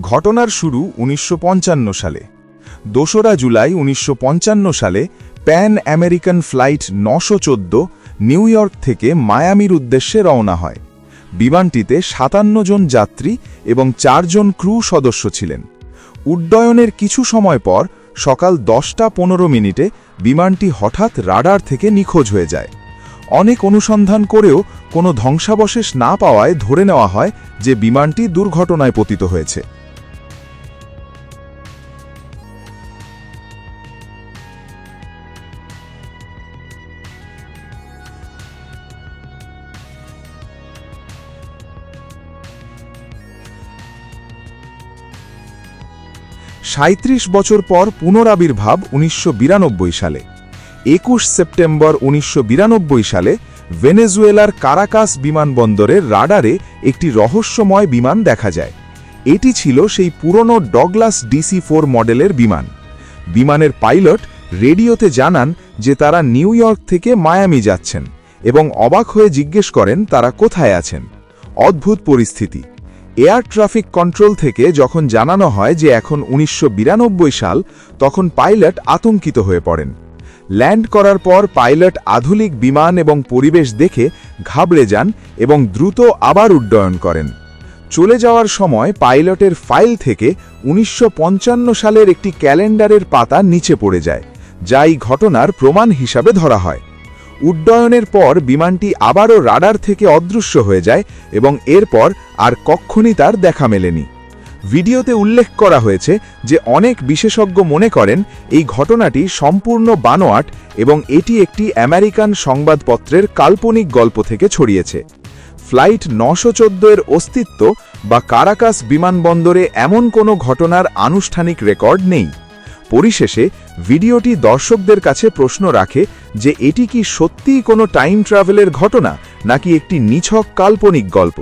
ঘটনার শুরু উনিশশো পঞ্চান্ন সালে। দোসরা জুলাই উনিশশো পঞ্চান্ন সালে প্যান আমেরিকান ফ্লাইট নশো নিউ ইয়র্ক থেকে মায়ামির উদ্দেশ্যে রওনা হয়। বিমানটিতে সাতান্ন জন যাত্রী এবং চারজন ক্রু সদস্য ছিলেন। উড্ডয়নের কিছু সময় পর সকাল দশটা পনেরো মিনিটে বিমানটি হঠাৎ রাডার থেকে নিখোঁজ হয়ে যায়। অনেক অনুসন্ধান করেও কোনো ধ্বংসাবশেষ না পাওয়ায় ধরে নেওয়া হয় যে বিমানটি দুর্ঘটনায় পতিত হয়েছে। সাঁত্রিশ বছর পর পুনরাবির্ভাব উনিশশো বিরানব্বই সালে। একুশ সেপ্টেম্বর উনিশশো বিরানব্বই সালে ভেনেজুয়েলার কারাকাস বিমানবন্দরের রাডারে একটি রহস্যময় বিমান দেখা যায়। এটি ছিল সেই পুরনো ডগলাস ডিসি ফোর মডেলের বিমান। বিমানের পাইলট রেডিওতে জানান যে তারা নিউ ইয়র্ক থেকে মায়ামি যাচ্ছেন এবং অবাক হয়ে জিজ্ঞেস করেন তারা কোথায় আছেন। অদ্ভুত পরিস্থিতি। এয়ার ট্রাফিক কন্ট্রোল থেকে যখন জানানো হয় যে এখন উনিশশো বিরানব্বই সাল, তখন পাইলট আতঙ্কিত হয়ে পড়েন। ল্যান্ড করার পর পাইলট আধুনিক বিমান এবং পরিবেশ দেখে ঘাবড়ে যান এবং দ্রুত আবার উড্ডয়ন করেন। চলে যাওয়ার সময় পাইলটের ফাইল থেকে উনিশশো পঞ্চান্ন সালের একটি ক্যালেন্ডারের পাতা নিচে পড়ে যায়, যা এই ঘটনার প্রমাণ হিসাবে ধরা হয়। উড্ডয়নের পর বিমানটি আবারও রাডার থেকে অদৃশ্য হয়ে যায় এবং এরপর আর কক্ষণই তার দেখা মেলেনি। ভিডিওতে উল্লেখ করা হয়েছে যে অনেক বিশেষজ্ঞ মনে করেন এই ঘটনাটি সম্পূর্ণ বানোয়াট এবং এটি একটি আমেরিকান সংবাদপত্রের কাল্পনিক গল্প থেকে ছড়িয়েছে। ফ্লাইট নশো এর অস্তিত্ব বা কারাকাস বিমানবন্দরে এমন কোনো ঘটনার আনুষ্ঠানিক রেকর্ড নেই। পরিশেষে ভিডিওটি দর্শকদের কাছে প্রশ্ন রাখে যে এটি কি সত্যিই কোনো টাইম ট্রাভেলের ঘটনা নাকি একটি নিছক কাল্পনিক গল্প?